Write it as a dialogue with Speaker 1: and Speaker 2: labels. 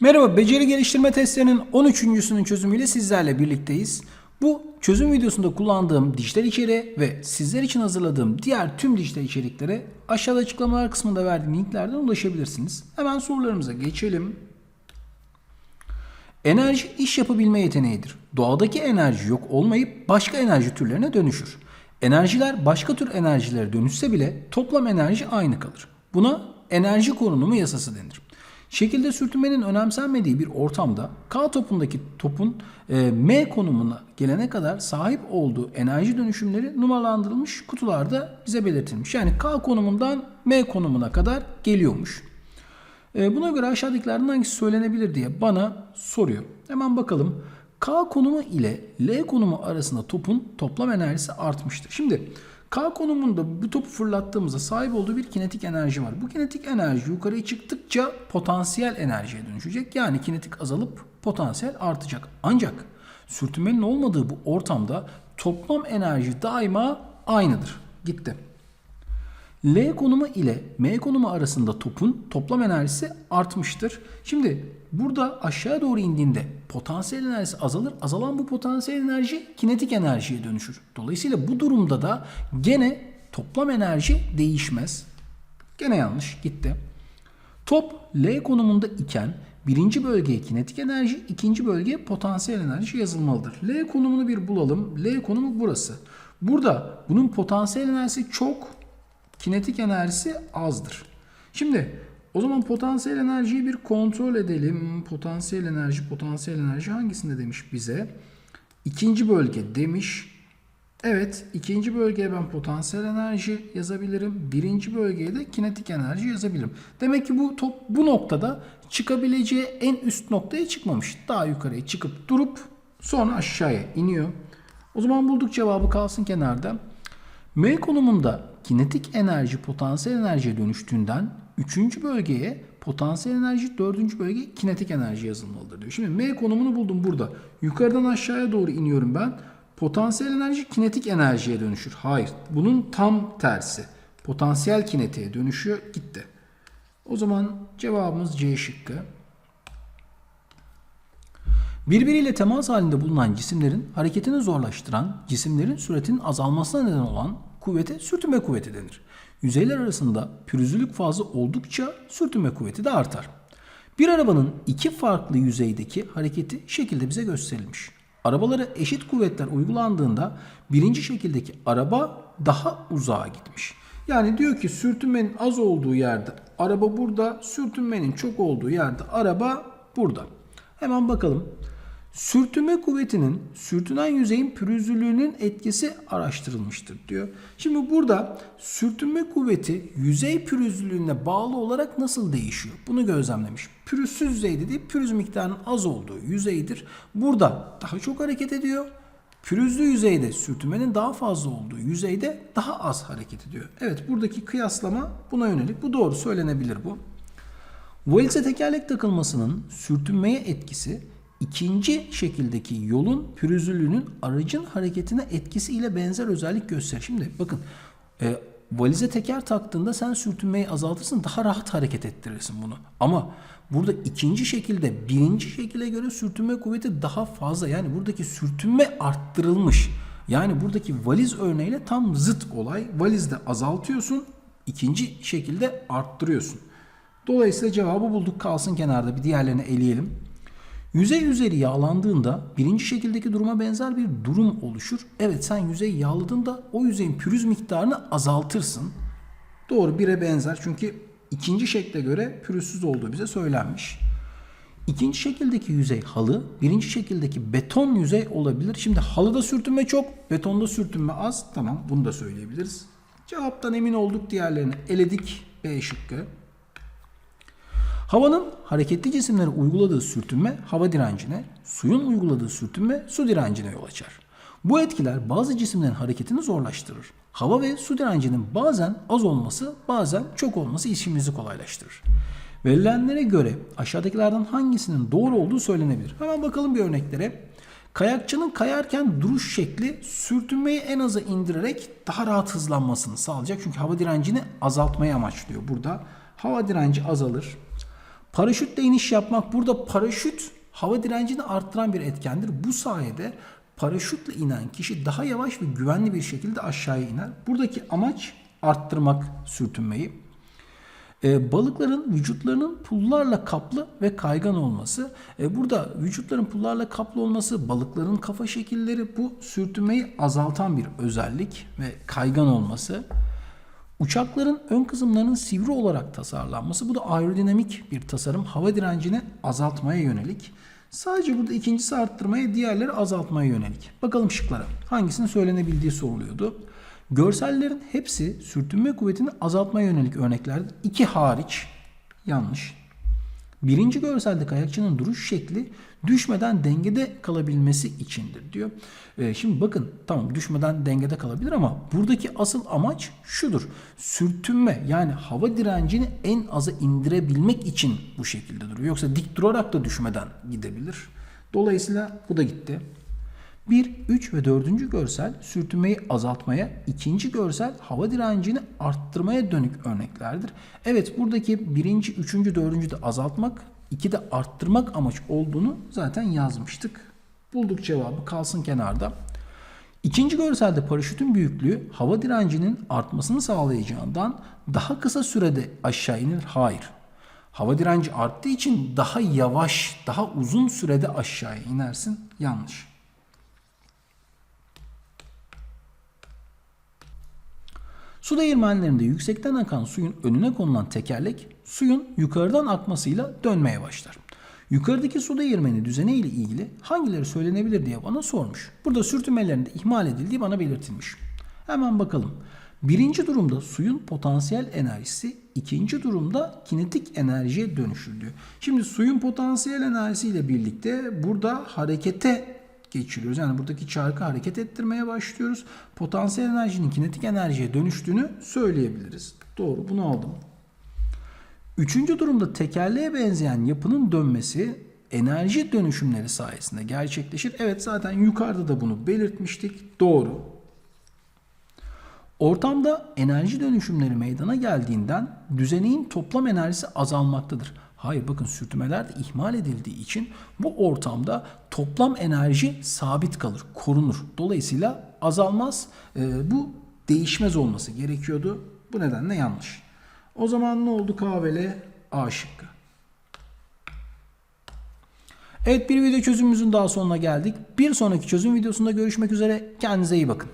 Speaker 1: Merhaba, beceri geliştirme testlerinin 13.sünün çözümüyle sizlerle birlikteyiz. Bu çözüm videosunda kullandığım dijital içeriğe ve sizler için hazırladığım diğer tüm dijital içeriklere aşağıda açıklamalar kısmında verdiğim linklerden ulaşabilirsiniz. Hemen sorularımıza geçelim. Enerji iş yapabilme yeteneğidir. Doğadaki enerji yok olmayıp başka enerji türlerine dönüşür. Enerjiler başka tür enerjilere dönüşse bile toplam enerji aynı kalır. Buna enerji korunumu yasası denir. Şekilde sürtünmenin önemsenmediği bir ortamda K topundaki topun e, M konumuna gelene kadar sahip olduğu enerji dönüşümleri numaralandırılmış kutularda bize belirtilmiş. Yani K konumundan M konumuna kadar geliyormuş. E, buna göre aşağıdakilerden hangisi söylenebilir diye bana soruyor. Hemen bakalım. K konumu ile L konumu arasında topun toplam enerjisi artmıştır. Şimdi K konumunda bu topu fırlattığımızda sahip olduğu bir kinetik enerji var. Bu kinetik enerji yukarıya çıktıkça potansiyel enerjiye dönüşecek. Yani kinetik azalıp potansiyel artacak. Ancak sürtünmenin olmadığı bu ortamda toplam enerji daima aynıdır. Gitti. L konumu ile M konumu arasında topun toplam enerjisi artmıştır. Şimdi burada aşağıya doğru indiğinde potansiyel enerjisi azalır. Azalan bu potansiyel enerji kinetik enerjiye dönüşür. Dolayısıyla bu durumda da gene toplam enerji değişmez. Gene yanlış gitti. Top L konumunda iken birinci bölgeye kinetik enerji, ikinci bölgeye potansiyel enerji yazılmalıdır. L konumunu bir bulalım. L konumu burası. Burada bunun potansiyel enerjisi çok, kinetik enerjisi azdır. Şimdi o zaman potansiyel enerjiyi bir kontrol edelim. Potansiyel enerji, potansiyel enerji hangisinde demiş bize? İkinci bölge demiş. Evet, ikinci bölgeye ben potansiyel enerji yazabilirim. Birinci bölgeye de kinetik enerji yazabilirim. Demek ki bu top bu noktada çıkabileceği en üst noktaya çıkmamış. Daha yukarıya çıkıp durup sonra aşağıya iniyor. O zaman bulduk cevabı kalsın kenarda. M konumunda kinetik enerji potansiyel enerjiye dönüştüğünden 3. bölgeye potansiyel enerji 4. bölgeye kinetik enerji yazılmalıdır diyor. Şimdi M konumunu buldum burada. Yukarıdan aşağıya doğru iniyorum ben. Potansiyel enerji kinetik enerjiye dönüşür. Hayır. Bunun tam tersi. Potansiyel kinetiğe dönüşüyor. Gitti. O zaman cevabımız C şıkkı. Birbiriyle temas halinde bulunan cisimlerin hareketini zorlaştıran, cisimlerin süratinin azalmasına neden olan kuvvete sürtünme kuvveti denir. Yüzeyler arasında pürüzlülük fazla oldukça sürtünme kuvveti de artar. Bir arabanın iki farklı yüzeydeki hareketi şekilde bize gösterilmiş. Arabalara eşit kuvvetler uygulandığında birinci şekildeki araba daha uzağa gitmiş. Yani diyor ki sürtünmenin az olduğu yerde araba burada, sürtünmenin çok olduğu yerde araba burada. Hemen bakalım. Sürtünme kuvvetinin sürtünen yüzeyin pürüzlülüğünün etkisi araştırılmıştır diyor. Şimdi burada sürtünme kuvveti yüzey pürüzlülüğüne bağlı olarak nasıl değişiyor? Bunu gözlemlemiş. Pürüzsüz yüzey dediği pürüz miktarının az olduğu yüzeydir. Burada daha çok hareket ediyor. Pürüzlü yüzeyde sürtünmenin daha fazla olduğu yüzeyde daha az hareket ediyor. Evet buradaki kıyaslama buna yönelik. Bu doğru söylenebilir bu. Valize tekerlek takılmasının sürtünmeye etkisi ikinci şekildeki yolun pürüzlülüğünün aracın hareketine etkisi ile benzer özellik gösterir. Şimdi bakın e, valize teker taktığında sen sürtünmeyi azaltırsın daha rahat hareket ettirirsin bunu. Ama burada ikinci şekilde birinci şekile göre sürtünme kuvveti daha fazla. Yani buradaki sürtünme arttırılmış. Yani buradaki valiz örneğiyle tam zıt olay. Valizde azaltıyorsun, ikinci şekilde arttırıyorsun. Dolayısıyla cevabı bulduk kalsın kenarda bir diğerlerini eleyelim. Yüzey üzeri yağlandığında birinci şekildeki duruma benzer bir durum oluşur. Evet sen yüzeyi yağladığında o yüzeyin pürüz miktarını azaltırsın. Doğru bire benzer çünkü ikinci şekle göre pürüzsüz olduğu bize söylenmiş. İkinci şekildeki yüzey halı, birinci şekildeki beton yüzey olabilir. Şimdi halıda sürtünme çok, betonda sürtünme az. Tamam bunu da söyleyebiliriz. Cevaptan emin olduk diğerlerini eledik. B şıkkı. Havanın hareketli cisimlere uyguladığı sürtünme hava direncine, suyun uyguladığı sürtünme su direncine yol açar. Bu etkiler bazı cisimlerin hareketini zorlaştırır. Hava ve su direncinin bazen az olması, bazen çok olması işimizi kolaylaştırır. Verilenlere göre aşağıdakilerden hangisinin doğru olduğu söylenebilir. Hemen bakalım bir örneklere. Kayakçının kayarken duruş şekli sürtünmeyi en aza indirerek daha rahat hızlanmasını sağlayacak. Çünkü hava direncini azaltmayı amaçlıyor burada. Hava direnci azalır. Paraşütle iniş yapmak burada paraşüt hava direncini arttıran bir etkendir. Bu sayede paraşütle inen kişi daha yavaş ve güvenli bir şekilde aşağıya iner. Buradaki amaç arttırmak sürtünmeyi. E, balıkların vücutlarının pullarla kaplı ve kaygan olması. E, burada vücutların pullarla kaplı olması, balıkların kafa şekilleri bu sürtünmeyi azaltan bir özellik ve kaygan olması. Uçakların ön kısımlarının sivri olarak tasarlanması bu da aerodinamik bir tasarım. Hava direncini azaltmaya yönelik. Sadece burada ikincisi arttırmaya, diğerleri azaltmaya yönelik. Bakalım şıklara. Hangisinin söylenebildiği soruluyordu. Görsellerin hepsi sürtünme kuvvetini azaltmaya yönelik örneklerdir. İki hariç yanlış. Birinci görselde kayakçının duruş şekli düşmeden dengede kalabilmesi içindir diyor. Ee, şimdi bakın tamam düşmeden dengede kalabilir ama buradaki asıl amaç şudur. Sürtünme yani hava direncini en aza indirebilmek için bu şekilde duruyor. Yoksa dik durarak da düşmeden gidebilir. Dolayısıyla bu da gitti. 1, 3 ve 4. görsel sürtünmeyi azaltmaya, ikinci görsel hava direncini arttırmaya dönük örneklerdir. Evet buradaki birinci, üçüncü, dördüncü de azaltmak, iki de arttırmak amaç olduğunu zaten yazmıştık. Bulduk cevabı kalsın kenarda. İkinci görselde paraşütün büyüklüğü hava direncinin artmasını sağlayacağından daha kısa sürede aşağı inir. Hayır. Hava direnci arttığı için daha yavaş, daha uzun sürede aşağıya inersin. Yanlış. Su değirmenlerinde yüksekten akan suyun önüne konulan tekerlek suyun yukarıdan akmasıyla dönmeye başlar. Yukarıdaki su değirmeni düzeni ile ilgili hangileri söylenebilir diye bana sormuş. Burada sürtünmelerinde ihmal edildiği bana belirtilmiş. Hemen bakalım. Birinci durumda suyun potansiyel enerjisi, ikinci durumda kinetik enerjiye dönüşür diyor. Şimdi suyun potansiyel enerjisiyle birlikte burada harekete geçiriyoruz. Yani buradaki çarkı hareket ettirmeye başlıyoruz. Potansiyel enerjinin kinetik enerjiye dönüştüğünü söyleyebiliriz. Doğru bunu aldım. Üçüncü durumda tekerleğe benzeyen yapının dönmesi enerji dönüşümleri sayesinde gerçekleşir. Evet zaten yukarıda da bunu belirtmiştik. Doğru. Ortamda enerji dönüşümleri meydana geldiğinden düzeneğin toplam enerjisi azalmaktadır. Hayır bakın sürtünmeler de ihmal edildiği için bu ortamda toplam enerji sabit kalır, korunur. Dolayısıyla azalmaz. Ee, bu değişmez olması gerekiyordu. Bu nedenle yanlış. O zaman ne oldu K ve L? A şıkkı. Evet bir video çözümümüzün daha sonuna geldik. Bir sonraki çözüm videosunda görüşmek üzere. Kendinize iyi bakın.